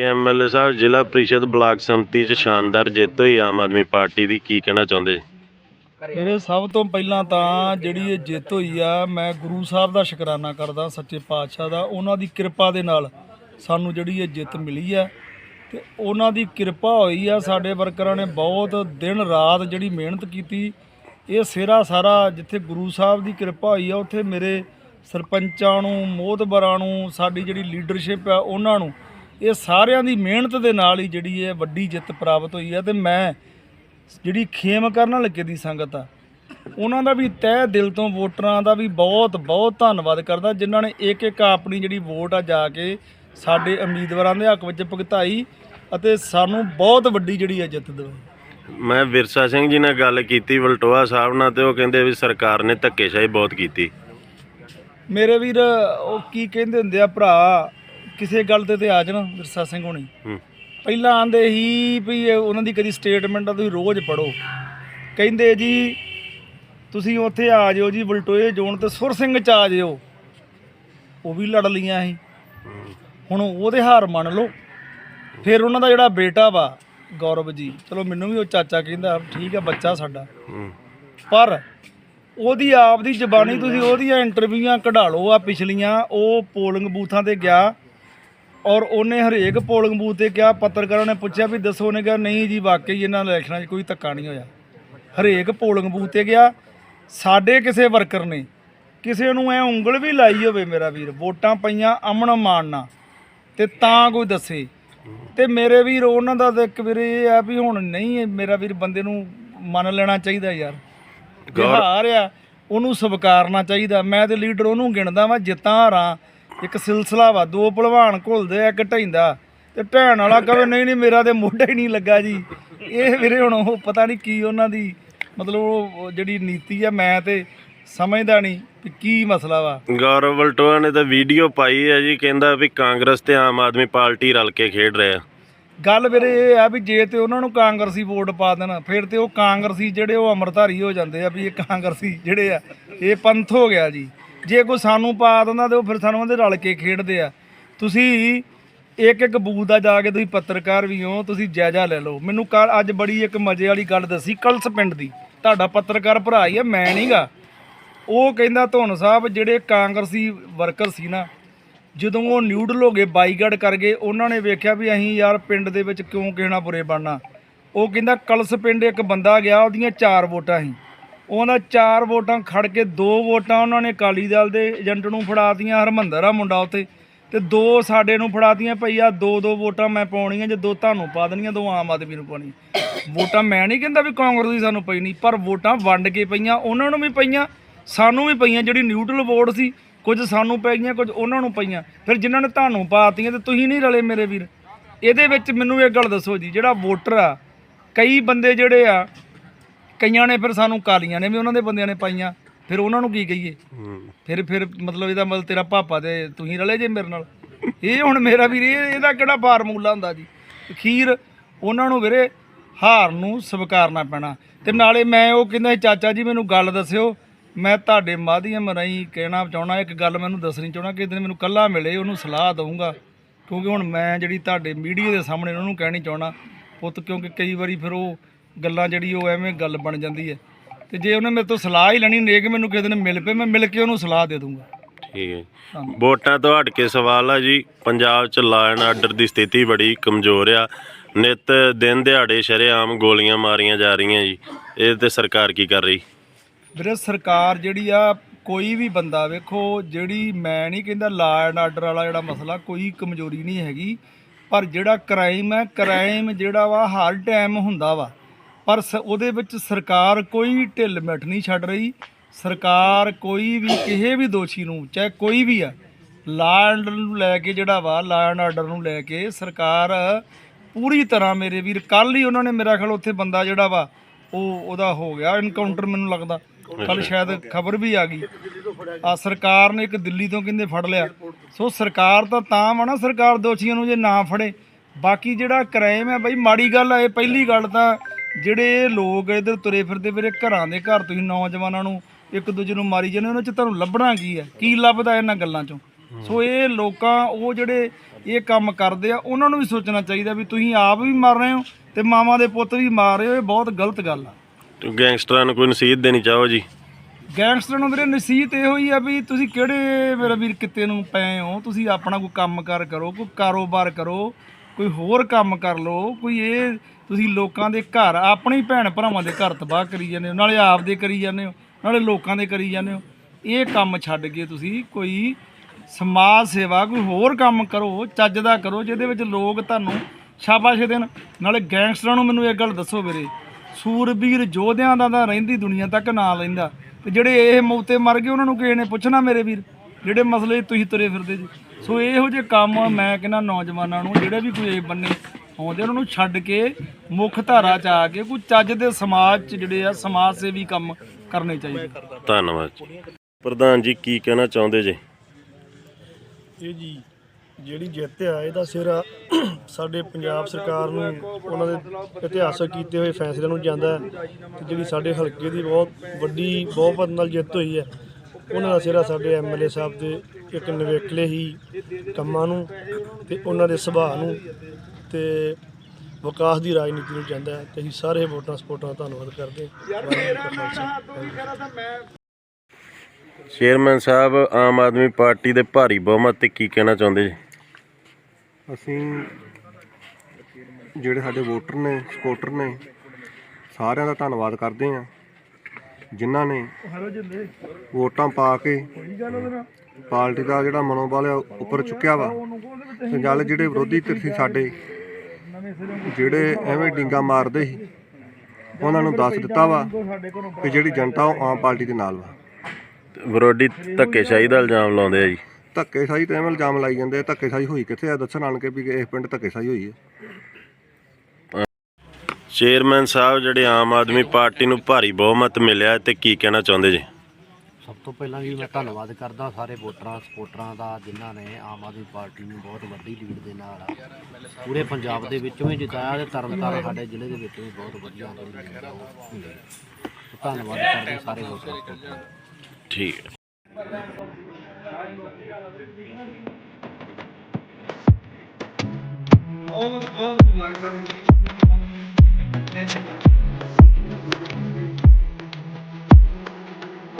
ਤੇ ਐਮਐਲਏ ਸਾਹਿਬ, ਜ਼ਿਲ੍ਹਾ ਪ੍ਰੀਸ਼ਦ ਬਲਾਕ ਸੰਮਤੀ 'ਚ ਸ਼ਾਨਦਾਰ ਜਿੱਤ ਹੋਈ ਆਮ ਆਦਮੀ ਪਾਰਟੀ ਦੀ, ਕੀ ਕਹਿਣਾ ਚਾਹੁੰਦੇ? ਮੇਰੇ ਸਭ ਤੋਂ ਪਹਿਲਾਂ ਤਾਂ ਜਿਹੜੀ ਇਹ ਜਿੱਤ ਹੋਈ ਆ, ਮੈਂ ਗੁਰੂ ਸਾਹਿਬ ਦਾ ਸ਼ੁਕਰਾਨਾ ਕਰਦਾ, ਸੱਚੇ ਪਾਤਸ਼ਾਹ ਦਾ, ਉਹਨਾਂ ਦੀ ਕਿਰਪਾ ਦੇ ਨਾਲ ਸਾਨੂੰ ਜਿਹੜੀ ਇਹ ਜਿੱਤ ਮਿਲੀ ਆ। ਤੇ ਉਹਨਾਂ ਦੀ ਕਿਰਪਾ ਹੋਈ ਆ, ਸਾਡੇ ਵਰਕਰਾਂ ਨੇ ਬਹੁਤ ਦਿਨ ਰਾਤ ਜਿਹੜੀ ਮਿਹਨਤ ਕੀਤੀ, ਇਹ ਸਿਰਾ ਸਾਰਾ ਜਿੱਥੇ ਗੁਰੂ ਸਾਹਿਬ ਦੀ ਕਿਰਪਾ ਹੋਈ ਆ, ਉੱਥੇ ਮੇਰੇ ਸਰਪੰਚਾਂ ਨੂੰ, ਮੋਹਤਬਰਾਂ ਨੂੰ, ਸਾਡੀ ਜਿਹੜੀ ਲੀਡਰਸ਼ਿਪ ਆ, ਉਹਨਾਂ ਨੂੰ ਇਹ ਸਾਰਿਆਂ ਦੀ ਮਿਹਨਤ ਦੇ ਨਾਲ ਹੀ ਜਿਹੜੀ ਇਹ ਵੱਡੀ ਜਿੱਤ ਪ੍ਰਾਪਤ ਹੋਈ ਆ ਤੇ ਮੈਂ ਜਿਹੜੀ ਖੇਮ ਕਰਨ ਲੱਗੇ ਦੀ ਸੰਗਤ ਆ ਉਹਨਾਂ ਦਾ ਵੀ ਤਹਿ ਦਿਲ ਤੋਂ ਵੋਟਰਾਂ ਦਾ ਵੀ ਬਹੁਤ ਬਹੁਤ ਧੰਨਵਾਦ ਕਰਦਾ ਜਿਨ੍ਹਾਂ ਨੇ ਇੱਕ ਇੱਕ ਆਪਣੀ ਜਿਹੜੀ ਵੋਟ ਆ ਜਾ ਕੇ ਸਾਡੇ ਉਮੀਦਵਾਰਾਂ ਦੇ ਹੱਕ ਵਿੱਚ ਭੁਗਤਾਈ ਅਤੇ ਸਾਨੂੰ ਬਹੁਤ ਵੱਡੀ ਜਿਹੜੀ ਹੈ ਜਿੱਤ ਦਿਵਾਈ। ਮੈਂ ਵਿਰਸਾ ਸਿੰਘ ਜੀ ਨਾਲ ਗੱਲ ਕੀਤੀ ਵਲਟੋਆ ਸਾਹਿਬ ਨਾਲ ਤੇ ਉਹ ਕਹਿੰਦੇ ਵੀ ਸਰਕਾਰ ਨੇ ਧੱਕੇਸ਼ਾਹੀ ਬਹੁਤ ਕੀਤੀ। ਮੇਰੇ ਵੀਰ ਉਹ ਕੀ ਕਹਿੰਦੇ ਹੁੰਦੇ ਆ ਭਰਾ? ਕਿਸੇ ਗੱਲ ਤੇ ਤੇ ਆ ਜਾਣ ਵਿਰਸਾ ਸਿੰਘ ਹੋਣੀ। ਹੂੰ। ਪਹਿਲਾਂ ਆਂਦੇ ਹੀ ਵੀ ਇਹ ਉਹਨਾਂ ਦੀ ਕਦੀ ਸਟੇਟਮੈਂਟ ਆ ਤੁਸੀਂ ਰੋਜ਼ ਪੜੋ ਕਹਿੰਦੇ ਜੀ ਤੁਸੀਂ ਉੱਥੇ ਆ ਜਿਓ ਜੀ ਬਲਟੋਏ ਜ਼ੋਨ ਤੇ ਸੁਰ ਸਿੰਘ ਚ ਆ ਜਿਓ। ਉਹ ਵੀ ਲੜ ਲੀਆਂ ਸੀ। ਹੁਣ ਉਹਦੇ ਹਾਰ ਮੰਨ ਲਓ। ਫਿਰ ਉਹਨਾਂ ਦਾ ਜਿਹੜਾ ਬੇਟਾ ਵਾ ਗੌਰਵ ਜੀ ਚਲੋ ਮੈਨੂੰ ਵੀ ਉਹ ਚਾਚਾ ਕਹਿੰਦਾ ਠੀਕ ਆ ਬੱਚਾ ਸਾਡਾ। ਪਰ ਉਹਦੀ ਆਪ ਦੀ ਜ਼ਬਾਨੀ ਤੁਸੀਂ ਉਹਦੀਆਂ ਇੰਟਰਵਿਊਆਂ ਕਢਾ ਲਓ ਆ ਪਿਛਲੀਆਂ ਉਹ ਪੋਲਿੰਗ ਬੂਥਾਂ ਤੇ ਗਿਆ। ਔਰ ਉਹਨੇ ਹਰੇਕ ਪੋਲਿੰਗ ਬੂਥ ਤੇ ਕਿਹਾ ਪੱਤਰਕਾਰਾਂ ਨੇ ਪੁੱਛਿਆ ਵੀ ਦੱਸੋ ਉਹਨੇ ਕਿਹਾ ਨਹੀਂ ਜੀ ਵਾਕਈ ਇਹਨਾਂ ਇਲੈਕਸ਼ਨਾਂ 'ਚ ਕੋਈ ਧੱਕਾ ਨਹੀਂ ਹੋਇਆ। ਹਰੇਕ ਪੋਲਿੰਗ ਬੂਥ ਤੇ ਗਿਆ ਸਾਡੇ ਕਿਸੇ ਵਰਕਰ ਨੇ ਕਿਸੇ ਨੂੰ ਐ ਉਂਗਲ ਵੀ ਲਾਈ ਹੋਵੇ ਮੇਰਾ ਵੀਰ ਵੋਟਾਂ ਪਈਆਂ ਅਮਨ ਮਾਨ ਨਾਲ ਤੇ ਤਾਂ ਕੋਈ ਦੱਸੇ। ਤੇ ਮੇਰੇ ਵੀਰ ਉਹਨਾਂ ਦਾ ਤਾਂ ਇੱਕ ਵੀਰ ਇਹ ਆ ਵੀ ਹੁਣ ਨਹੀਂ ਮੇਰਾ ਵੀਰ ਬੰਦੇ ਨੂੰ ਮੰਨ ਲੈਣਾ ਚਾਹੀਦਾ ਯਾਰ। ਬਿਹਾਰ ਆ ਉਹਨੂੰ ਸਵੀਕਾਰਨਾ ਚਾਹੀਦਾ। ਮੈਂ ਤੇ ਲੀਡਰ ਉਹਨੂੰ ਗਿਣਦਾ ਵਾਂ ਜਿੱਤਾਂ ਹਾਰਾਂ ਇੱਕ ਸਿਲਸਿਲਾ ਵਾ ਦੋ ਭਲਵਾਨ ਘੁਲਦੇ ਆ ਇੱਕ ਢੈਂਦਾ ਤੇ ਢਹਿਣ ਵਾਲਾ ਕਹੇ ਨਹੀਂ ਨਹੀਂ ਮੇਰਾ ਤੇ ਮੋਢਾ ਹੀ ਨਹੀਂ ਲੱਗਾ ਜੀ। ਇਹ ਵੀਰੇ ਹੁਣ ਉਹ ਪਤਾ ਨਹੀਂ ਕੀ ਉਹਨਾਂ ਦੀ ਮਤਲਬ ਉਹ ਜਿਹੜੀ ਨੀਤੀ ਆ ਮੈਂ ਤੇ ਸਮਝਦਾ ਨਹੀਂ ਵੀ ਕੀ ਮਸਲਾ ਵਾ। ਗੌਰਵ ਵਲਟੋਆ ਨੇ ਤਾਂ ਵੀਡੀਓ ਪਾਈ ਹੈ ਜੀ ਕਹਿੰਦਾ ਵੀ ਕਾਂਗਰਸ ਤੇ ਆਮ ਆਦਮੀ ਪਾਰਟੀ ਰਲ ਕੇ ਖੇਡ ਰਹੇ ਆ। ਗੱਲ ਵੀਰੇ ਇਹ ਆ ਵੀ ਜੇ ਤੇ ਉਹਨਾਂ ਨੂੰ ਕਾਂਗਰਸੀ ਵੋਟ ਪਾ ਦੇਣ ਫਿਰ ਤੇ ਉਹ ਕਾਂਗਰਸੀ ਜਿਹੜੇ ਉਹ ਅਮਰਧਾਰੀ ਹੋ ਜਾਂਦੇ ਆ ਵੀ ਇਹ ਕਾਂਗਰਸੀ ਜਿਹੜੇ ਆ ਇਹ ਪੰਥ ਹੋ ਗਿਆ ਜੀ। ਜੇ ਕੋਈ ਸਾਨੂੰ ਪਾ ਦਿੰਦਾ ਤੇ ਉਹ ਫਿਰ ਸਾਨੂੰ ਉਹਦੇ ਰਲ ਕੇ ਖੇਡਦੇ ਆ। ਤੁਸੀਂ ਇੱਕ ਇੱਕ ਬੂਥ ਦਾ ਜਾ ਕੇ ਤੁਸੀਂ ਪੱਤਰਕਾਰ ਵੀ ਹੋ, ਤੁਸੀਂ ਜਾਇਜ਼ਾ ਲੈ ਲਓ। ਮੈਨੂੰ ਕੱਲ ਅੱਜ ਬੜੀ ਇੱਕ ਮਜ਼ੇ ਵਾਲੀ ਗੱਲ ਦੱਸੀ ਕਲਸ ਪਿੰਡ ਦੀ। ਤੁਹਾਡਾ ਪੱਤਰਕਾਰ ਭਰਾ ਹੀ ਆ, ਮੈਂ ਨਹੀਂਗਾ ਉਹ ਕਹਿੰਦਾ ਧੁਨ ਸਾਹਿਬ, ਜਿਹੜੇ ਕਾਂਗਰਸੀ ਵਰਕਰ ਸੀ ਨਾ, ਜਦੋਂ ਉਹ ਨਿਊਡਲ ਹੋ ਗਏ ਬਾਈਕਾਟ ਕਰ ਗਏ, ਉਹਨਾਂ ਨੇ ਵੇਖਿਆ ਵੀ ਅਸੀਂ ਯਾਰ ਪਿੰਡ ਦੇ ਵਿੱਚ ਕਿਉਂ ਕਿਸੇ ਬੁਰੇ ਬਣਨਾ। ਉਹ ਕਹਿੰਦਾ ਕਲਸ ਪਿੰਡ ਇੱਕ ਬੰਦਾ ਗਿਆ, ਉਹਦੀਆਂ ਚਾਰ ਵੋਟਾਂ ਸੀ। ਉਹਨਾਂ ਚਾਰ ਵੋਟਾਂ ਖੜ ਕੇ ਦੋ ਵੋਟਾਂ ਉਹਨਾਂ ਨੇ ਅਕਾਲੀ ਦਲ ਦੇ ਏਜੰਟ ਨੂੰ ਫੜਾਤੀਆਂ, ਹਰਮੰਦਰ ਆ ਮੁੰਡਾ ਉੱਥੇ। ਤੇ ਦੋ ਸਾਡੇ ਨੂੰ ਫੜਾਤੀਆਂ ਭਈ ਆ ਦੋ ਦੋ ਵੋਟਾਂ ਮੈਂ ਪਾਉਣੀਆਂ ਜੇ ਦੋ ਤੁਹਾਨੂੰ ਪਾ ਦੇਣੀਆਂ, ਦੋ ਆਮ ਆਦਮੀ ਨੂੰ ਪਾਉਣੀ ਵੋਟਾਂ ਮੈਂ ਨਹੀਂ ਕਹਿੰਦਾ ਵੀ ਕਾਂਗਰਸ ਦੀ ਸਾਨੂੰ ਪਈ ਨਹੀਂ, ਪਰ ਵੋਟਾਂ ਵੰਡ ਕੇ ਪਈਆਂ, ਉਹਨਾਂ ਨੂੰ ਵੀ ਪਈਆਂ, ਸਾਨੂੰ ਵੀ ਪਈਆਂ, ਜਿਹੜੀ ਨਿਊਟਰਲ ਵੋਟ ਸੀ, ਕੁਝ ਸਾਨੂੰ ਪੈ ਗਈਆਂ, ਕੁਝ ਉਹਨਾਂ ਨੂੰ ਪਈਆਂ। ਫਿਰ ਜਿਨ੍ਹਾਂ ਨੇ ਤੁਹਾਨੂੰ ਪਾਤੀਆਂ ਤੇ ਤੁਸੀਂ ਨਹੀਂ ਰਲੇ ਮੇਰੇ ਵੀਰ। ਇਹਦੇ ਵਿੱਚ ਮੈਨੂੰ ਇਹ ਗੱਲ ਦੱਸੋ ਜੀ, ਜਿਹੜਾ ਵੋਟਰ ਆ, ਕਈ ਬੰਦੇ ਜਿਹੜੇ ਆ ਕਈਆਂ ਨੇ ਫਿਰ ਸਾਨੂੰ ਕਾਲੀਆਂ ਨੇ ਵੀ ਉਹਨਾਂ ਦੇ ਬੰਦਿਆਂ ਨੇ ਪਾਈਆਂ ਫਿਰ ਉਹਨਾਂ ਨੂੰ ਕੀ ਕਹੀਏ? ਫਿਰ ਫਿਰ ਮਤਲਬ ਇਹਦਾ ਮਤਲਬ ਤੇਰਾ ਪਾਪਾ ਤੇ ਤੁਸੀਂ ਰਲੇ ਜੇ ਮੇਰੇ ਨਾਲ। ਇਹ ਹੁਣ ਮੇਰਾ ਵੀਰ ਇਹ ਇਹਦਾ ਕਿਹੜਾ ਫਾਰਮੂਲਾ ਹੁੰਦਾ ਜੀ? ਅਖੀਰ ਉਹਨਾਂ ਨੂੰ ਵੀਰੇ ਹਾਰ ਨੂੰ ਸਵੀਕਾਰਨਾ ਪੈਣਾ। ਤੇ ਨਾਲੇ ਮੈਂ ਉਹ ਕਹਿੰਦਾ ਚਾਚਾ ਜੀ ਮੈਨੂੰ ਗੱਲ ਦੱਸਿਓ ਮੈਂ ਤੁਹਾਡੇ ਮਾਧਿਅਮ ਰਾਹੀਂ ਕਹਿਣਾ ਚਾਹਣਾ ਇੱਕ ਗੱਲ ਮੈਨੂੰ ਦੱਸਣੀ ਚਾਹਣਾ ਕਿ ਦਿਨ ਮੈਨੂੰ ਕੱਲਾ ਮਿਲੇ ਉਹਨੂੰ ਸਲਾਹ ਦਊਂਗਾ। ਕਿਉਂਕਿ ਹੁਣ ਮੈਂ ਜਿਹੜੀ ਤੁਹਾਡੇ ਮੀਡੀਆ ਦੇ ਸਾਹਮਣੇ ਉਹਨੂੰ ਕਹਿਣੀ ਚਾਹਣਾ ਪੁੱਤ ਕਿਉਂਕਿ ਕਈ ਵਾਰੀ ਫਿਰ ਉਹ ਗੱਲਾਂ ਜਿਹੜੀ ਉਹ ਐਵੇਂ ਗੱਲ ਬਣ ਜਾਂਦੀ ਹੈ। ਤੇ ਜੇ ਉਹਨੇ ਮੇਰੇ ਤੋਂ ਸਲਾਹ ਹੀ ਲੈਣੀ ਨੇਕ ਮੈਨੂੰ ਕਿਸੇ ਦਿਨ ਮਿਲ ਪਏ ਮੈਂ ਮਿਲ ਕੇ ਉਹਨੂੰ ਸਲਾਹ ਦੇ ਦੂੰਗਾ। ਠੀਕ ਹੈ। ਵੋਟਾਂ ਤੋਂ ਹਟ ਕੇ ਸਵਾਲ ਆ ਜੀ ਪੰਜਾਬ 'ਚ ਲਾ ਐਂਡ ਆਰਡਰ ਦੀ ਸਥਿਤੀ ਬੜੀ ਕਮਜ਼ੋਰ ਆ। ਨਿਤ ਦਿਨ ਦਿਹਾੜੇ ਸ਼ਰੇਆਮ ਗੋਲੀਆਂ ਮਾਰੀਆਂ ਜਾ ਰਹੀਆਂ ਜੀ। ਇਹ ਤੇ ਸਰਕਾਰ ਕੀ ਕਰ ਰਹੀ? ਵੀਰੇ ਸਰਕਾਰ ਜਿਹੜੀ ਆ ਕੋਈ ਵੀ ਬੰਦਾ ਵੇਖੋ ਜਿਹੜੀ ਮੈਂ ਨਹੀਂ ਕਹਿੰਦਾ ਲਾ ਐਂਡ ਆਰਡਰ ਵਾਲਾ ਜਿਹੜਾ ਮਸਲਾ ਕੋਈ ਕਮਜ਼ੋਰੀ ਨਹੀਂ ਹੈਗੀ। ਪਰ ਜਿਹੜਾ ਕ੍ਰਾਈਮ ਹੈ ਕ੍ਰਾਈਮ ਜਿਹੜਾ ਵਾ ਹਰ ਟਾਈਮ ਹੁੰਦਾ ਵਾ। ਪਰ ਸ- ਉਹਦੇ ਵਿੱਚ ਸਰਕਾਰ ਕੋਈ ਢਿੱਲ ਮਿੱਠ ਨਹੀਂ ਛੱਡ ਰਹੀ। ਸਰਕਾਰ ਕੋਈ ਵੀ ਕਿਸੇ ਵੀ ਦੋਸ਼ੀ ਨੂੰ ਚਾਹੇ ਕੋਈ ਵੀ ਆ ਲਾ ਐਂਡ ਨੂੰ ਲੈ ਕੇ ਜਿਹੜਾ ਵਾ ਲਾ ਐਂਡ ਆਰਡਰ ਨੂੰ ਲੈ ਕੇ ਸਰਕਾਰ ਪੂਰੀ ਤਰ੍ਹਾਂ ਮੇਰੇ ਵੀਰ ਕੱਲ ਹੀ ਉਹਨਾਂ ਨੇ ਮੇਰਾ ਖਿਆਲ ਉੱਥੇ ਬੰਦਾ ਜਿਹੜਾ ਵਾ ਉਹ ਉਹਦਾ ਹੋ ਗਿਆ ਇਨਕਾਊਂਟਰ ਮੈਨੂੰ ਲੱਗਦਾ। ਕੱਲ ਸ਼ਾਇਦ ਖਬਰ ਵੀ ਆ ਗਈ। ਆ ਸਰਕਾਰ ਨੇ ਇੱਕ ਦਿੱਲੀ ਤੋਂ ਕਹਿੰਦੇ ਫੜ ਲਿਆ। ਸੋ ਸਰਕਾਰ ਤਾਂ ਤਾਂ ਵਾ ਨਾ ਸਰਕਾਰ ਦੋਸ਼ੀਆਂ ਨੂੰ ਜੇ ਨਾ ਫੜੇ। ਬਾਕੀ ਜਿਹੜਾ ਕ੍ਰਾਈਮ ਹੈ ਬਈ ਮਾੜੀ ਗੱਲ ਆ ਇਹ ਪਹਿਲੀ ਗੱਲ ਤਾਂ ਜਿਹੜੇ ਲੋਕ ਇਧਰ ਤੁਰੇ ਫਿਰਦੇ ਵੀਰੇ ਘਰਾਂ ਦੇ ਘਰ ਤੁਸੀਂ ਨੌਜਵਾਨਾਂ ਨੂੰ ਇੱਕ ਦੂਜੇ ਨੂੰ ਮਾਰੀ ਜਾਂਦੇ ਉਹਨਾਂ ਚ ਤੁਹਾਨੂੰ ਲੱਭਣਾ ਕੀ ਹੈ? ਕੀ ਲੱਭਦਾ ਇਹਨਾਂ ਗੱਲਾਂ ਚੋਂ? ਸੋ ਇਹ ਲੋਕਾਂ ਉਹ ਜਿਹੜੇ ਇਹ ਕੰਮ ਕਰਦੇ ਆ ਉਹਨਾਂ ਨੂੰ ਵੀ ਸੋਚਣਾ ਚਾਹੀਦਾ ਵੀ ਤੁਸੀਂ ਆਪ ਵੀ ਮਰ ਰਹੇ ਹੋ ਤੇ ਮਾਵਾਂ ਦੇ ਪੁੱਤ ਵੀ ਮਾਰ ਰਹੇ ਹੋ ਇਹ ਬਹੁਤ ਗਲਤ ਗੱਲ ਆ। ਤੇ ਗੈਂਗਸਟਰਾਂ ਨੂੰ ਕੋਈ ਨਸੀਹਤ ਦੇਣੀ ਚਾਹੋ ਜੀ? ਗੈਂਗਸਟਰ ਨੂੰ ਵੀਰੇ ਨਸੀਹਤ ਇਹੋ ਹੀ ਆ ਵੀ ਤੁਸੀਂ ਕਿਹੜੇ ਮੇਰਾ ਵੀਰ ਕਿਤੇ ਨੂੰ ਪਏ ਹੋ? ਤੁਸੀਂ ਆਪਣਾ ਕੋਈ ਕੰਮਕਾਰ ਕਰੋ ਕੋਈ ਕਾਰੋਬਾਰ ਕਰੋ ਕੋਈ ਹੋਰ ਕੰਮ ਕਰ ਲਓ, ਕੋਈ ਇਹ ਤੁਸੀਂ ਲੋਕਾਂ ਦੇ ਘਰ, ਆਪਣੀ ਭੈਣ ਭਰਾਵਾਂ ਦੇ ਘਰ ਤਬਾਹ ਕਰੀ ਜਾਂਦੇ ਹੋ, ਨਾਲੇ ਆਪ ਦੇ ਕਰੀ ਜਾਂਦੇ ਹੋ, ਨਾਲੇ ਲੋਕਾਂ ਦੇ ਕਰੀ ਜਾਂਦੇ ਹੋ। ਇਹ ਕੰਮ ਛੱਡ ਕੇ ਤੁਸੀਂ ਕੋਈ ਸਮਾਜ ਸੇਵਾ, ਕੋਈ ਹੋਰ ਕੰਮ ਕਰੋ, ਚੱਜ ਦਾ ਕਰੋ, ਜਿਹਦੇ ਵਿੱਚ ਲੋਕ ਤੁਹਾਨੂੰ ਸ਼ਾਬਾਸ਼ ਦੇਣ। ਨਾਲੇ ਗੈਂਗਸਟਰਾਂ ਨੂੰ ਮੈਨੂੰ ਇਹ ਗੱਲ ਦੱਸੋ ਵੀਰੇ, ਸੂਰਬੀਰ ਯੋਧਿਆਂ ਦਾ ਤਾਂ ਰਹਿੰਦੀ ਦੁਨੀਆ ਤੱਕ ਨਾਂ ਲੈਂਦਾ। ਤੇ ਜਿਹੜੇ ਇਹ ਮੌਤੇ ਮਰ ਗਏ, ਉਹਨਾਂ ਨੂੰ ਕਿਸੇ ਨੇ ਪੁੱਛਣਾ ਮੇਰੇ ਵੀਰ? ਜਿਹੜੇ ਮਸਲੇ ਤੁਸੀਂ ਤੁਰੇ ਫਿਰਦੇ ਜੀ। ਸੋ ਇਹੋ ਜਿਹੇ ਕੰਮ ਮੈਂ ਕਹਿੰਦਾ ਨੌਜਵਾਨਾਂ ਨੂੰ ਜਿਹੜੇ ਵੀ ਕੋਈ ਇਹ ਬੰਨੇ ਆਉਂਦੇ ਉਹਨਾਂ ਨੂੰ ਛੱਡ ਕੇ ਮੁੱਖ ਧਾਰਾ 'ਚ ਆ ਕੇ ਕੋਈ ਚੱਜ ਦੇ ਸਮਾਜ 'ਚ ਜਿਹੜੇ ਆ ਸਮਾਜ ਸੇਵੀ ਕੰਮ ਕਰਨੇ ਚਾਹੀਦੇ। ਧੰਨਵਾਦ ਜੀ। ਪ੍ਰਧਾਨ ਜੀ ਕੀ ਕਹਿਣਾ ਚਾਹੁੰਦੇ ਜੀ? ਇਹ ਜੀ ਜਿਹੜੀ ਜਿੱਤ ਆ ਇਹਦਾ ਸਿਰ ਸਾਡੇ ਪੰਜਾਬ ਸਰਕਾਰ ਨੂੰ ਉਹਨਾਂ ਦੇ ਇਤਿਹਾਸਕ ਕੀਤੇ ਹੋਏ ਫੈਸਲਿਆਂ ਨੂੰ ਜਾਂਦਾ ਹੈ ਤੇ ਜਿਹੜੀ ਸਾਡੇ ਹਲਕੇ ਦੀ ਬਹੁਤ ਵੱਡੀ ਬਹੁਮਤ ਨਾਲ ਜਿੱਤ ਹੋਈ ਹੈ ਉਹਨਾਂ ਦਾ ਸਿਰਾ ਸਾਡੇ ਐਮਐਲਏ ਸਾਹਿਬ ਦੇ ਇੱਕ ਨਵੇਕਲੇ ਹੀ ਕੰਮਾਂ ਨੂੰ ਤੇ ਉਹਨਾਂ ਦੇ ਸੁਭਾਅ ਨੂੰ ਤੇ ਵਿਕਾਸ ਦੀ ਰਾਜਨੀਤੀ ਨੂੰ ਜਾਂਦਾ ਹੈ। ਤੇ ਅਸੀਂ ਸਾਰੇ ਵੋਟਾਂ ਸਪੋਰਟਾਂ ਦਾ ਧੰਨਵਾਦ ਕਰਦੇ ਹਾਂ। ਚੇਅਰਮੈਨ ਸਾਹਿਬ ਆਮ ਆਦਮੀ ਪਾਰਟੀ ਦੇ ਭਾਰੀ ਬਹੁਮਤ ਤੇ ਕੀ ਕਹਿਣਾ ਚਾਹੁੰਦੇ ਜੀ? ਅਸੀਂ ਜਿਹੜੇ ਸਾਡੇ ਵੋਟਰ ਨੇ ਸਪੋਰਟਰ ਨੇ ਸਾਰਿਆਂ ਦਾ ਧੰਨਵਾਦ ਕਰਦੇ ਹਾਂ। ਜਿਨ੍ਹਾਂ ਨੇ ਵੋਟਾਂ ਪਾ ਕੇ ਪਾਰਟੀ ਦਾ ਜਿਹੜਾ ਮਨੋਬਲ ਆ ਉੱਪਰ ਚੁੱਕਿਆ ਵਾ। ਤੇ ਗੱਲ ਜਿਹੜੇ ਵਿਰੋਧੀ ਧਿਰ ਸੀ ਸਾਡੇ ਜਿਹੜੇ ਐਵੇਂ ਡਿੰਗਾ ਮਾਰਦੇ ਸੀ ਉਹਨਾਂ ਨੂੰ ਦੱਸ ਦਿੱਤਾ ਵਾ ਕਿ ਜਿਹੜੀ ਜਨਤਾ ਉਹ ਆਮ ਪਾਰਟੀ ਦੇ ਨਾਲ ਵਾ। ਵਿਰੋਧੀ ਧੱਕੇਸ਼ਾਹੀ ਦਾ ਇਲਜ਼ਾਮ ਲਾਉਂਦੇ ਆ ਜੀ। ਧੱਕੇਸ਼ਾਹੀ ਤੇ ਐਵੇਂ ਇਲਜ਼ਾਮ ਲਾਈ ਜਾਂਦੇ ਆ ਧੱਕੇਸ਼ਾਹੀ ਹੋਈ ਕਿੱਥੇ ਆ? ਦੱਸਣ ਆਣ ਕੇ ਵੀ ਇਸ ਪਿੰਡ ਧੱਕੇਸ਼ਾਹੀ ਹੋਈ ਹੈ। ਚੇਅਰਮੈਨ ਸਾਹਿਬ ਜਿਹੜੇ ਆਮ ਆਦਮੀ ਪਾਰਟੀ ਨੂੰ ਭਾਰੀ ਬਹੁਮਤ ਮਿਲਿਆ ਤੇ ਕੀ ਕਹਿਣਾ ਚਾਹੁੰਦੇ ਜੀ? ਸਭ ਤੋਂ ਪਹਿਲਾਂ ਜੀ ਮੈਂ ਧੰਨਵਾਦ ਕਰਦਾ ਸਾਰੇ ਵੋਟਰਾਂ ਸਪੋਰਟਰਾਂ ਦਾ ਜਿਨ੍ਹਾਂ ਨੇ ਆਮ ਆਦਮੀ ਪਾਰਟੀ ਨੂੰ ਬਹੁਤ ਵੱਡੀ ਲੀਡ ਦੇ ਨਾਲ ਪੂਰੇ ਪੰਜਾਬ ਦੇ ਵਿੱਚੋਂ ਵੀ ਜਿਤਾਇਆ ਤੇ ਤਰਨਤਾਰਨ ਸਾਡੇ ਜ਼ਿਲ੍ਹੇ ਦੇ ਵਿੱਚ ਵੀ ਬਹੁਤ ਵਧੀਆ ਹੈ। ਹੈ। ਧੰਨਵਾਦ ਕਰਦੇ ਸਾਰੇ ਵੋਟਰਾਂ ਠੀਕ। ਹੈ ਉਹ ਉਹ Thank you.